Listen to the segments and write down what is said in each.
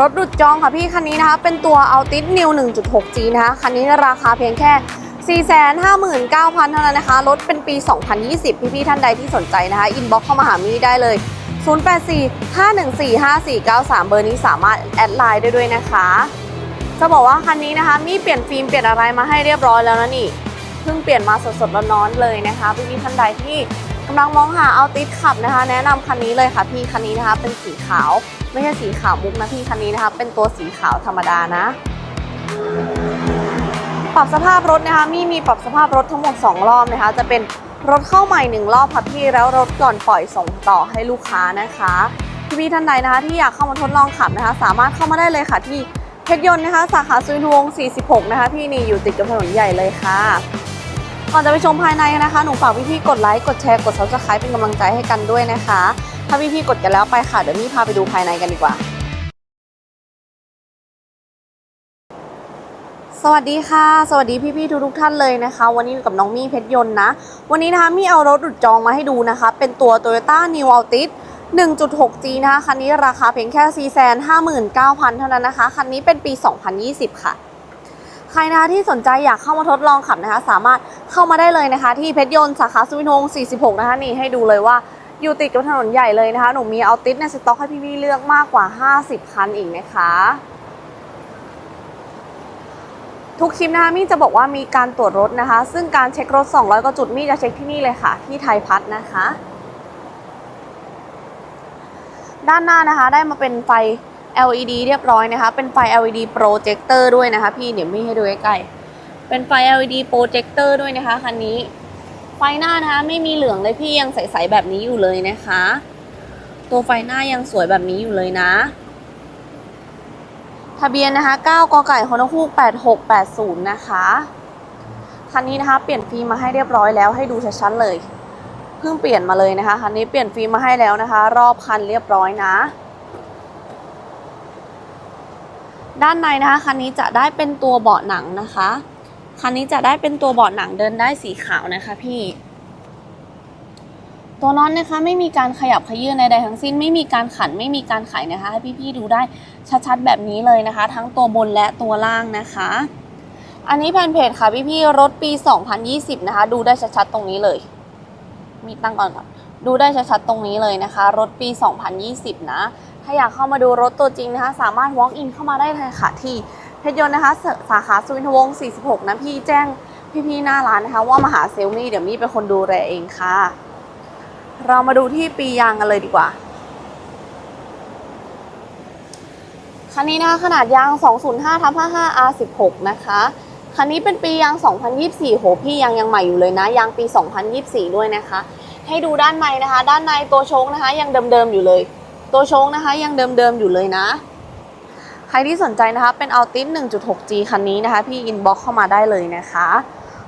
รถดุดจองค่ะพี่คันนี้นะคะ เป็นตัว Altis New 1.6G นะคะ คันนี้ราคาเพียงแค่ 459,000 เท่านั้นนะคะ รถเป็นปี 2020 พี่ๆท่านใดที่สนใจนะคะ อินบ็อกเข้ามาหามี่ได้เลย 0845145493 เบอร์นี้สามารถแอดไลน์ได้ด้วยนะคะ จะบอกว่าคันนี้นะคะ มี่เปลี่ยนฟิล์มเปลี่ยนอะไรมาให้เรียบร้อยแล้วนะนี่ เพิ่งเปลี่ยนมาสดๆร้อนๆเลยนะคะ พี่ๆท่านใดที่กำลังมองหาเอาติดขับนะคะ แนะนำคันนี้เลยค่ะพี่คันนี้นะคะเป็นสีขาว ไม่ใช่สีขาวมุกนะพี่คันนี้นะคะ เป็นตัวสีขาวธรรมดานะ ปรับสภาพรถนะคะมีมีปรับสภาพรถทั้งหมด 2 รอบนะคะ จะเป็นรถเข้าใหม่1รอบค่ะพี่แล้วรถก่อนปล่อยส่งต่อให้ลูกค้านะคะพี่ท่านใดนะคะ ที่อยากเข้ามาทดลองขับนะคะ สามารถเข้ามาได้เลยค่ะที่เพชรยนต์นะคะ สาขาสุนทวง 46 นะคะ พี่นี่อยู่ติดกับถนนใหญ่เลยค่ะก่อนจะไปชมภายในนะคะ หนูฝากพี่ๆกดไลค์กดแชร์กด subscribe เป็นกำลังใจให้กันด้วยนะคะ ถ้าพี่ๆกดกันแล้วไปค่ะ เดี๋ยวมี่พาไปดูภายในกันดีกว่า สวัสดีค่ะ สวัสดีพี่ๆทุกๆท่านเลยนะคะ วันนี้อยู่กับน้องมี่เพชรยนต์นะ วันนี้นะคะมี่เอารถดุดจองมาให้ดูนะคะ เป็นตัว Toyota New Altis 1.6G นะคะคันนี้ราคาเพียงแค่ 459,000 เท่านั้นนะคะ คันนี้เป็นปี 2020 ค่ะ ใครนะคะที่สนใจอยากเข้ามาทดลองขับนะคะ สามารถเข้ามาได้เลยนะคะ ที่เพชรยนต์สาขาสุวินทวงศ์46 นะคะนี่ให้ดูเลยว่า อยู่ติดกับถนนใหญ่เลยนะคะ หนูมีเอาติสในสต็อกให้พี่ๆเลือกมากกว่า 50 คันอีกนะคะ ทุกคลิปนะคะมี่จะบอกว่ามีการตรวจรถนะคะ ซึ่งการเช็ครถ 200 กว่าจุดมี่จะเช็คที่นี่เลยค่ะ ที่ไทยพัฒน์นะคะ ด้านหน้านะคะได้มาเป็นไฟ LED เรียบร้อยนะคะ เป็นไฟ LED โปรเจคเตอร์ด้วยนะคะ พี่เดี๋ยวมี่ให้ดูใกล้ๆเป็นไฟ LED โปรเจคเตอร์ด้วยนะคะคันนี้ ไฟหน้านะคะ ไม่มีเหลืองเลยพี่ยังใสๆแบบนี้อยู่เลยนะคะ ตัวไฟหน้ายังสวยแบบนี้อยู่เลยนะ ทะเบียนนะคะ 9 กไก่ฮอนคูก8680 นะคะ คันนี้นะคะ เปลี่ยนฟิล์มมาให้เรียบร้อยแล้วให้ดูชัดๆเลยเพิ่งเปลี่ยนมาเลยนะคะคันนี้เปลี่ยนฟิล์มมาให้แล้วนะคะ รอบคันเรียบร้อยนะ ด้านในนะคะคันนี้จะได้เป็นตัวเบาะหนังนะคะ คันนี้จะได้เป็นตัวเบาะหนังเดินได้สีขาวนะคะพี่ ตัวน็อตนะคะไม่มีการขยับขยื่นใดๆทั้งสิ้น ไม่มีการขันไม่มีการไขนะคะ ให้พี่ๆดูได้ชัดๆแบบนี้เลยนะคะ ทั้งตัวบนและตัวล่างนะคะ อันนี้แผ่นเพจค่ะพี่ๆรถปี 2020 นะคะ ดูได้ชัดๆตรงนี้เลย มีตั้งก่อนก่อนดูได้ชัดๆตรงนี้เลยนะคะ รถปี 2020 นะ ถ้าอยากเข้ามาดูรถตัวจริงนะคะ สามารถ walk in เข้ามาได้เลยค่ะที่ เพชรยนต์นะคะสสาขาสุวินทวงศ์46นะพี่แจ้งพี่ๆหน้าร้านนะคะ ว่ามาหาเซลมี่เดี๋ยวมี่เป็นคนดูแลเองค่ะ เรามาดูที่ปียางกันเลยดีกว่าคันนี้นะคะขนาดยาง 205ทับ55 R16 นะคะคันนี้เป็นปียาง 2024 โหพี่ยางยังใหม่อยู่เลยนะยางปี 2024 ด้วยนะคะ ให้ดูด้านในนะคะ ด้านในตัวโชคนะคะ ยังเดิมๆอยู่เลย ตัวโชคนะคะ ยังเดิมๆอยู่เลยนะ ใครที่สนใจนะคะเป็น Altis 1.6G คันนี้นะคะ พี่อินบ็อกเข้ามาได้เลยนะคะ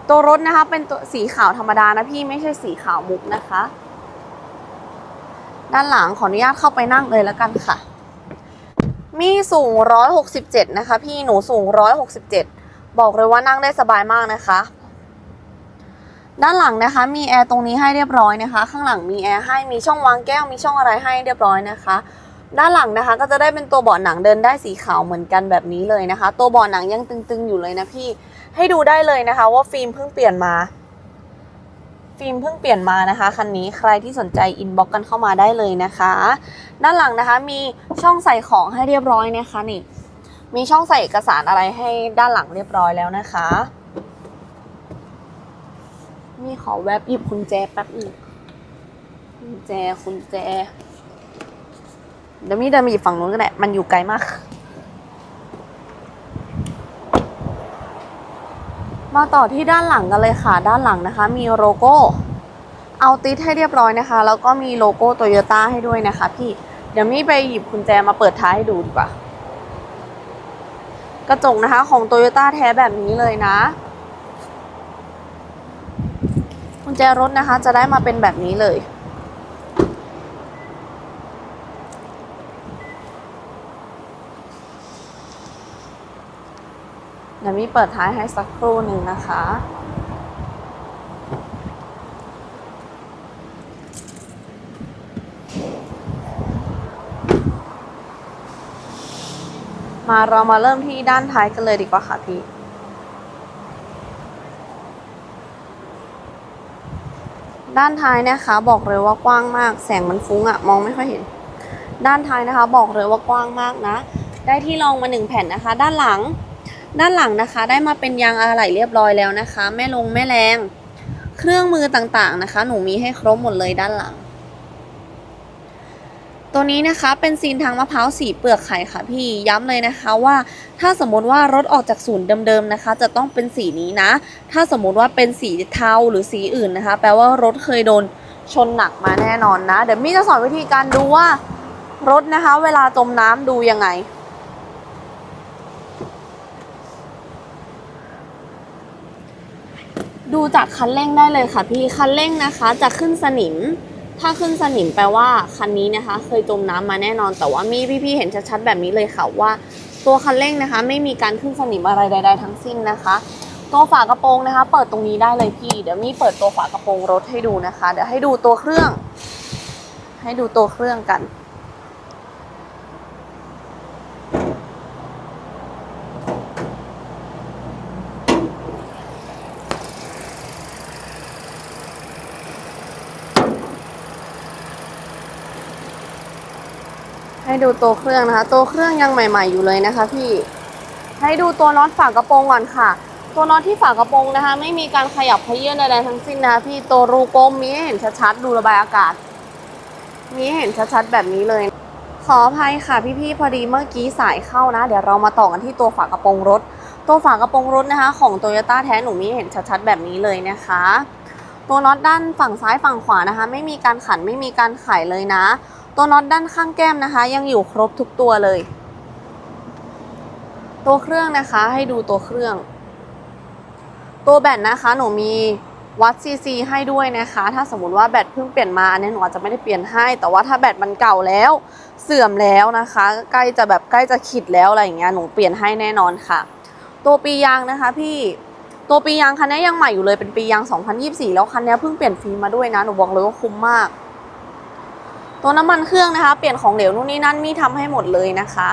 ตัวรถนะคะเป็นตัวสีขาวธรรมดานะพี่ไม่ใช่สีขาวมุกนะคะ ด้านหลังขออนุญาตเข้าไปนั่งเลยแล้วกันค่ะ มีสูง 167 นะคะ พี่หนูสูง 167 บอกเลยว่านั่งได้สบายมากนะคะ ด้านหลังนะคะ มีแอร์ตรงนี้ให้เรียบร้อยนะคะ ข้างหลังมีแอร์ให้มีช่องวางแก้วมีช่องอะไรให้เรียบร้อยนะคะ ด้านหลังนะคะ ก็จะได้เป็นตัวเบาะหนังเดินได้สีขาวเหมือนกันแบบนี้เลยนะคะ ตัวเบาะหนังยังตึงๆอยู่เลยนะพี่ให้ดูได้เลยนะคะ ว่าฟิล์มเพิ่งเปลี่ยนมา ฟิล์มเพิ่งเปลี่ยนมานะคะคันนี้ใครที่สนใจอินบ็อกกันเข้ามาได้เลยนะคะ ด้านหลังนะคะมีช่องใส่ของให้เรียบร้อยนะคะนี่ มีช่องใส่เอกสารอะไรให้ด้านหลังเรียบร้อยแล้วนะคะนี่ขอแวบหยิบกุญแจแป๊บหนึงกุญแจกุญแจ เดี๋ยวมีเดินมาหยิบฝั่งนู้นก็ได้ มันอยู่ไกลมาก มาต่อที่ด้านหลังกันเลยค่ะ ด้านหลังนะคะ มีโลโก้เอาติดให้เรียบร้อยนะคะ แล้วก็มีโลโก้โตโยต้าให้ด้วยนะคะพี่ เดี๋ยวมี่ไปหยิบกุญแจมาเปิดท้ายให้ดูดีกว่า กระจกนะคะของโตโยต้าแท้แบบนี้เลยนะกุญแจรถนะคะจะได้มาเป็นแบบนี้เลย เดี๋ยวมีเปิดท้ายให้สักครู่หนึ่งนะคะ มาเรามาเริ่มที่ด้านท้ายกันเลยดีกว่าค่ะพี่ด้านท้ายนะคะบอกเลยว่ากว้างมาก แสงมันฟุ้งอะมองไม่ค่อยเห็น ด้านท้ายนะคะ บอกเลยว่ากว้างมากนะ ได้ที่รองมาหนึ่งแผ่นนะคะ ด้านหลัง ด้านหลังนะคะ ได้มาเป็นยางอะไหล่เรียบร้อยแล้วนะคะแม่ลงแม่แรง เครื่องมือต่างๆนะคะ หนูมีให้ครบหมดเลยด้านหลัง ตัวนี้นะคะเป็นซีนทางมะพร้าวสีเปลือกไข่ค่ะพี่ย้ำเลยนะคะว่า ถ้าสมมติว่ารถออกจากศูนย์เดิมๆนะคะ จะต้องเป็นสีนี้นะ ถ้าสมมติว่าเป็นสีเทาหรือสีอื่นนะคะ แปลว่ารถเคยโดนชนหนักมาแน่นอนนะ เดี๋ยวมี่จะสอนวิธีการดูว่ารถนะคะ เวลาจมน้ำดูยังไง ดูจากคันเร่งได้เลยค่ะพี่คันเร่งนะคะ จะขึ้นสนิม ถ้าขึ้นสนิมแปลว่าคันนี้นะคะ เคยจมน้ำมาแน่นอนแต่ว่ามีพี่ๆเห็นชัดๆแบบนี้เลยค่ะว่า ตัวคันเร่งนะคะ ไม่มีการขึ้นสนิมอะไรใด ๆ ทั้งสิ้นนะคะตัวฝากระโปรงนะคะ เปิดตรงนี้ได้เลยพี่เดี๋ยวมีเปิดตัวฝากระโปรงรถให้ดูนะคะ เดี๋ยวให้ดูตัวเครื่อง ให้ดูตัวเครื่องกัน ให้ดูตัวเครื่องนะคะ ตัวเครื่องยังใหม่ ๆอยู่เลยนะคะพี่ ให้ดูตัวน็อตฝากระโปรงก่อนค่ะ ตัวน็อตที่ฝากระโปรงนะคะ ไม่มีการขยับขยื่นใดๆทั้งสิ้นนะคะพี่ตัวรูกลมมีให้เห็นชัดๆดูระบายอากาศ มีให้เห็นชัดๆแบบนี้เลย ขออภัยค่ะพี่ๆพอดีเมื่อกี้สายเข้านะ เดี๋ยวเรามาต่อกันที่ตัวฝากระโปรงรถ ตัวฝากระโปรงรถนะคะ ของโตโยต้าแท้หนูมีเห็นชัดๆแบบนี้เลยนะคะตัวน็อตด้านฝั่งซ้ายฝั่งขวานะคะ ไม่มีการขันไม่มีการไขเลยนะ ตัวน็อตด้านข้างแก้มนะคะ ยังอยู่ครบทุกตัวเลย ตัวเครื่องนะคะให้ดูตัวเครื่อง ตัวแบตนะคะหนูมีวัดซีซีให้ด้วยนะคะ ถ้าสมมติว่าแบตเพิ่งเปลี่ยนมาอันนี้หนูอาจจะไม่ได้เปลี่ยนให้ แต่ว่าถ้าแบตมันเก่าแล้ว เสื่อมแล้วนะคะ ใกล้จะแบบใกล้จะขิดแล้วอะไรอย่างเงี้ยหนูเปลี่ยนให้แน่นอนค่ะ ตัวปียางนะคะ พี่ตัวปียางคันนี้ยังใหม่อยู่เลยเป็นปียาง 2024 แล้วคันนี้เพิ่งเปลี่ยนฟิล์มมาด้วยนะหนูบอกเลยว่าคุ้มมาก ตัวน้ำมันเครื่องนะคะ เปลี่ยนของเหลวนู่นนี่นั่นมี่ทำให้หมดเลยนะคะ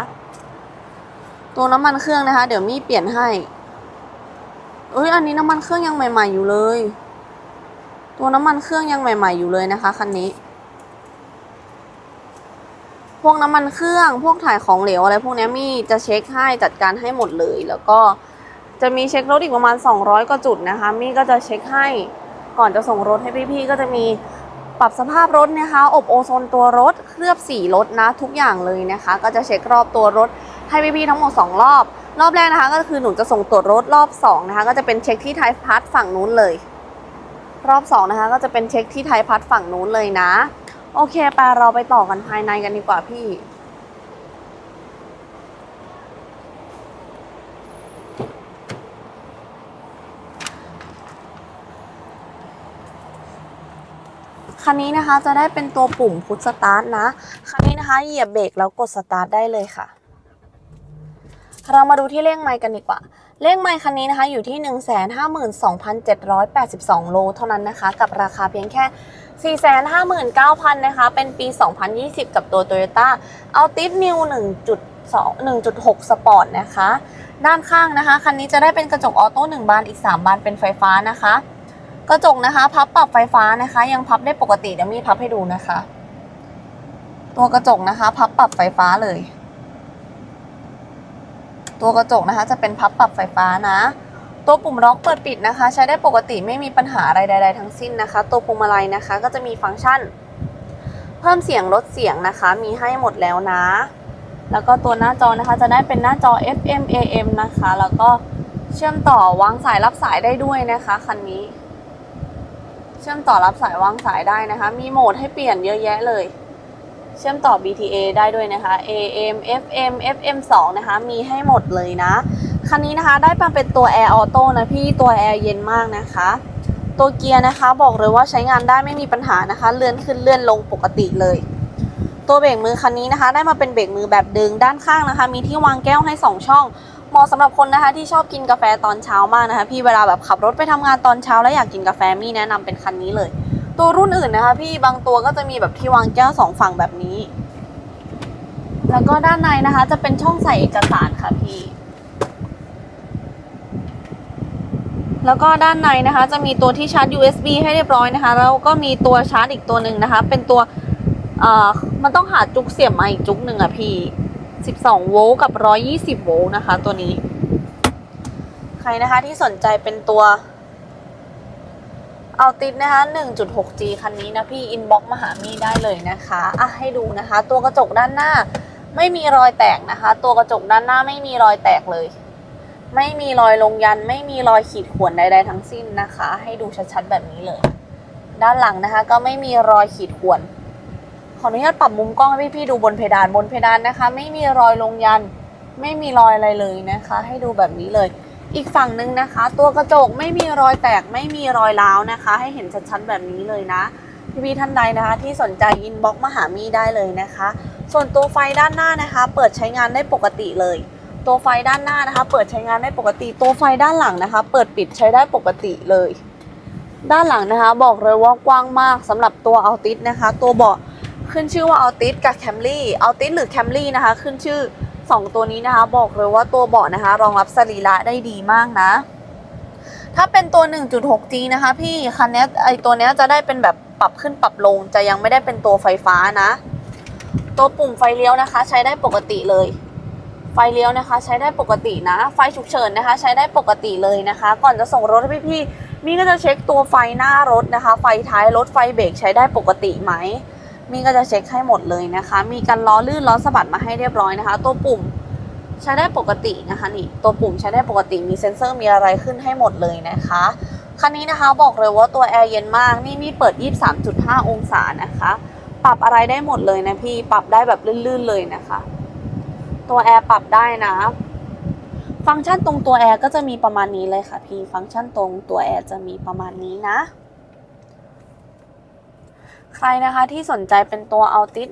ตัวน้ำมันเครื่องนะคะ เดี๋ยวมี่เปลี่ยนให้เอ้ยอันนี้น้ำมันเครื่องยังใหม่ ๆอยู่เลย ตัวน้ำมันเครื่องยังใหม่ ๆ อยู่เลยนะคะคันนี้ พวกน้ำมันเครื่องพวกถ่ายของเหลวอะไรพวกนี้มี่จะเช็คให้จัดการให้หมดเลย แล้วก็จะมีเช็ครถอีกประมาณ 200กว่าจุดนะคะมี่ก็จะเช็คให้ก่อนจะส่งรถให้พี่ๆก็จะมี ปรับสภาพรถนะคะ อบโอโซนตัวรถ เคลือบสีรถนะทุกอย่างเลยนะคะ ก็จะเช็ครอบตัวรถให้พี่ๆทั้งหมด 2 รอบ รอบแรกนะคะ ก็คือหนูจะส่งตรวจรถรอบ 2 นะคะ ก็จะเป็นเช็คที่ไทยพัทฝั่งนู้นเลย รอบ 2 นะคะ ก็จะเป็นเช็คที่ไทยพัทฝั่งนู้นเลยนะ โอเคไปเราไปต่อกันภายในกันดีกว่าพี่ คันนี้นะคะจะได้เป็นตัวปุ่มพุทสตาร์ทนะ คันนี้นะคะเหยียบเบรกแล้วกดสตาร์ทได้เลยค่ะ เรามาดูที่เลขไมล์กันดีกว่า เลขไมล์คันนี้นะคะอยู่ที่ 152,782 โลเท่านั้นนะคะ กับราคาเพียงแค่ 459,000 นะคะ เป็นปี 2020 กับตัว Toyota Altis New 1.2 1.6 Sport นะคะ ด้านข้างนะคะ คันนี้จะได้เป็นกระจกออโต้1บานอีก 3 บานเป็นไฟฟ้านะคะ กระจกนะคะ พับปรับไฟฟ้านะคะ ยังพับได้ปกติเดี๋ยวมีพับให้ดูนะคะ ตัวกระจกนะคะ พับปรับไฟฟ้าเลย ตัวกระจกนะคะ จะเป็นพับปรับไฟฟ้านะ ตัวปุ่มล็อกเปิดปิดนะคะ ใช้ได้ปกติไม่มีปัญหาอะไรใด ๆ ทั้งสิ้นนะคะ ตัวพวงมาลัยนะคะ ก็จะมีฟังก์ชัน เพิ่มเสียงลดเสียงนะคะ มีให้หมดแล้วนะ แล้วก็ตัวหน้าจอนะคะ จะได้เป็นหน้าจอ FM AM นะคะ แล้วก็เชื่อมต่อวางสายรับสายได้ด้วยนะคะคันนี้ เชื่อมต่อรับสายวางสายได้นะคะ มีโหมดให้เปลี่ยนเยอะแยะเลย เชื่อมต่อ BTA ได้ด้วยนะคะ AM FM FM 2นะคะ มีให้หมดเลยนะ คันนี้นะคะได้มาเป็นตัว Air Auto นะพี่ ตัวแอร์เย็นมากนะคะ ตัวเกียร์นะคะบอกเลยว่าใช้งานได้ไม่มีปัญหานะคะ เลื่อนขึ้นเลื่อนลงปกติเลย ตัวเบรกมือคันนี้นะคะ ได้มาเป็นเบรกมือแบบดึงด้านข้างนะคะ มีที่วางแก้วให้ 2 ช่อง เหมาะสำหรับคนนะคะที่ชอบกินกาแฟตอนเช้ามากนะคะ พี่เวลาแบบขับรถไปทำงานตอนเช้าแล้วอยากกินกาแฟมี่แนะนำเป็นคันนี้เลย ตัวรุ่นอื่นนะคะ พี่บางตัวก็จะมีแบบที่วางแก้วสองฝั่งแบบนี้ แล้วก็ด้านในนะคะ จะเป็นช่องใส่เอกสารค่ะพี่ แล้วก็ด้านในนะคะ จะมีตัวที่ชาร์จ USB ให้เรียบร้อยนะคะ แล้วก็มีตัวชาร์จอีกตัวหนึ่งนะคะ เป็นตัวเอ่อมันต้องหาจุกเสียบมาอีกจุกหนึ่งอะพี่ 12 โวลต์กับ 120 โวลต์นะคะ ตัวนี้ ใครนะคะที่สนใจเป็นตัวเอาติดนะคะ 1.6G คันนี้นะพี่ อินบ็อกมาหามีได้เลยนะคะอะให้ดูนะคะ ตัวกระจกด้านหน้าไม่มีรอยแตกนะคะ ตัวกระจกด้านหน้าไม่มีรอยแตกเลย ไม่มีรอยลงยัน ไม่มีรอยขีดข่วนใด ๆ ทั้งสิ้นนะคะ ให้ดูชัดๆแบบนี้เลย ด้านหลังนะคะ ก็ไม่มีรอยขีดข่วน ขออนุญาตปรับมุมกล้องให้พี่ๆดูบนเพดานบนเพดานนะคะ ไม่มีรอยลงยัน ไม่มีรอยอะไรเลยนะคะ ให้ดูแบบนี้เลย อีกฝั่งหนึ่งนะคะ ตัวกระจกไม่มีรอยแตกไม่มีรอยร้าวนะคะ ให้เห็นชัดๆแบบนี้เลยนะพี่ๆท่านใดนะคะ ที่สนใจอินบ็อกมาหามี่ได้เลยนะคะ ส่วนตัวไฟด้านหน้านะคะ เปิดใช้งานได้ปกติเลย ตัวไฟด้านหน้านะคะ เปิดใช้งานได้ปกติ ตัวไฟด้านหลังนะคะ เปิดปิดใช้ได้ปกติเลย ด้านหลังนะคะ บอกเลยว่ากว้างมากสำหรับตัวอัลติสนะคะ ตัวเบาะ ขึ้นชื่อว่าอัลติสกับแคมรี่อัลติสหรือแคมรี่นะคะ ขึ้นชื่อ 2 ตัวนี้นะคะ บอกเลยว่าตัวเบาะนะคะ รองรับสรีระได้ดีมากนะ ถ้าเป็นตัว 1.6G นะคะ พี่คันนี้ไอตัวนี้จะได้เป็นแบบปรับขึ้นปรับลง จะยังไม่ได้เป็นตัวไฟฟ้านะ ตัวปุ่มไฟเลี้ยวนะคะ ใช้ได้ปกติเลย ไฟเลี้ยวนะคะ ใช้ได้ปกตินะ ไฟฉุกเฉินนะคะ ใช้ได้ปกติเลยนะคะ ก่อนจะส่งรถให้พี่ๆมี่ก็จะเช็คตัวไฟหน้ารถนะคะ ไฟท้ายรถไฟเบรกใช้ได้ปกติไหม มีก็จะเช็คให้หมดเลยนะคะ มีการล้อลื่นล้อสะบัดมาให้เรียบร้อยนะคะ ตัวปุ่มใช้ได้ปกตินะคะนี่ตัวปุ่มใช้ได้ปกติมีเซ็นเซอร์มีอะไรขึ้นให้หมดเลยนะคะคันนี้นะคะบอกเลยว่าตัวแอร์เย็นมากนี่มี่เปิด 23.5 องศานะคะ ปรับอะไรได้หมดเลยนะพี่ปรับได้แบบลื่นๆเลยนะคะ ตัวแอร์ปรับได้นะ ฟังก์ชันตรงตัวแอร์ก็จะมีประมาณนี้เลยค่ะพี่ฟังก์ชันตรงตัวแอร์จะมีประมาณนี้นะ ใครนะคะที่สนใจเป็นตัว Altis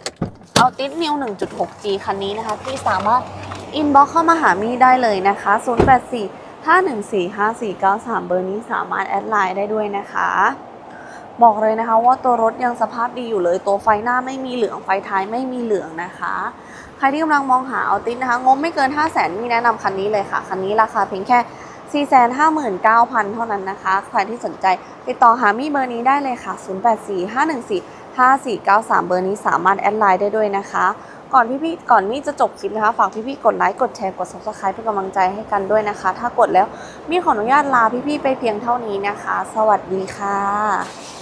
1.6 Altis New 1.6G คันนี้นะคะพี่สามารถอินบ็อกเข้ามาหามี่ได้เลยนะคะ 084 514 5493 เบอร์นี้สามารถแอดไลน์ได้ด้วยนะคะ บอกเลยนะคะว่าตัวรถยังสภาพดีอยู่เลย ตัวไฟหน้าไม่มีเหลืองไฟท้ายไม่มีเหลืองนะคะ ใครที่กำลังมองหาเอาติสนะคะ งบไม่เกิน 5 0 0แสนมีแนะนำคันนี้เลยค่ะ คันนี้ราคาเพียงแค่ 459,000 เท่านั้นนะคะ ใครที่สนใจติดต่อหามี่เบอร์นี้ได้เลยค่ะ 0845145493 เบอร์นี้สามารถแอดไลน์ได้ด้วยนะคะ ก่อนพี่ๆก่อนมี่จะจบคลิปนะคะ ฝากพี่ๆกดไลค์กดแชร์กด subscribe เป็นกำลังใจให้กันด้วยนะคะ ถ้ากดแล้วมี่ขออนุญาตลาพี่ๆไปเพียงเท่านี้นะคะ สวัสดีค่ะ